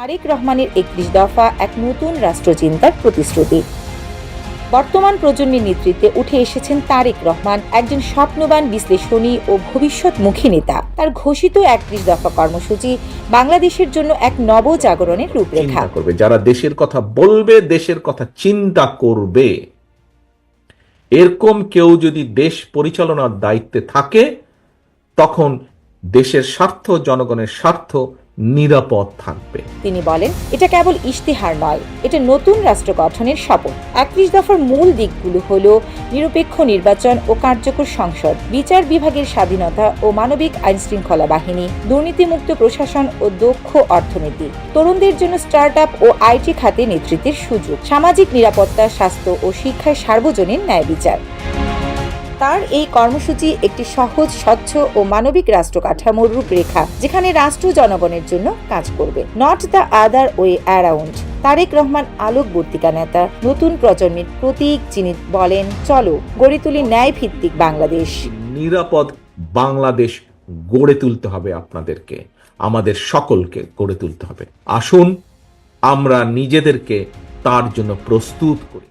তারেক রহমানের একত্রিশ দফা এক নতুন রাষ্ট্রচিন্তার প্রতিশ্রুতি। বর্তমান প্রজন্মের নেতৃত্বে উঠে এসেছেন তারেক রহমান, একজন স্বপ্নবান বিশ্লেষণী ও ভবিষ্যৎমুখী নেতা। তার ঘোষিত একত্রিশ দফা কর্মসূচি বাংলাদেশের জন্য এক নবজাগরণের রূপরেখা। করবে, যারা দেশের কথা বলবে, দেশের কথা চিন্তা করবে। এরকম কেউ যদি দেশ পরিচালনার দায়িত্বে থাকে, তখন দেশের স্বার্থ, জনগণের স্বার্থ নিরাপদ থাকবে। তিনি বলেন, এটা কেবল ইশতেহার নয়, এটা নতুন রাষ্ট্র গঠনের শপথ একত্রিশ দফার মূল দিকগুলো হল নিরপেক্ষ নির্বাচন ও কার্যকর সংসদ, বিচার বিভাগের স্বাধীনতা ও মানবিক আইন শৃঙ্খলা বাহিনী, দুর্নীতিমুক্ত প্রশাসন ও দক্ষ অর্থনীতি, তরুণদের জন্য স্টার্ট আপ ও আইটি খাতে নেতৃত্বের সুযোগ, সামাজিক নিরাপত্তা, স্বাস্থ্য ও শিক্ষায় সার্বজনীন ন্যায় বিচার। তার এই কর্মসূচি একটি সহজ, স্বচ্ছ ও মানবিক রাষ্ট্র কাঠামোর রূপরেখা, যেখানে রাষ্ট্র জনগণের জন্য কাজ করবে। Not the other way around Tarique Rahman আলোক আলোকবর্তিকা নেতা, নতুন প্রজন্মের প্রতীক যিনি বলেন, চলো, গড়ে তুলি ন্যায় ভিত্তিক বাংলাদেশ নিরাপদ বাংলাদেশ গড়ে তুলতে হবে আপনাদেরকে, আমাদের সকলকে গড়ে তুলতে হবে। আসুন, আমরা নিজেদেরকে তার জন্য প্রস্তুত করি।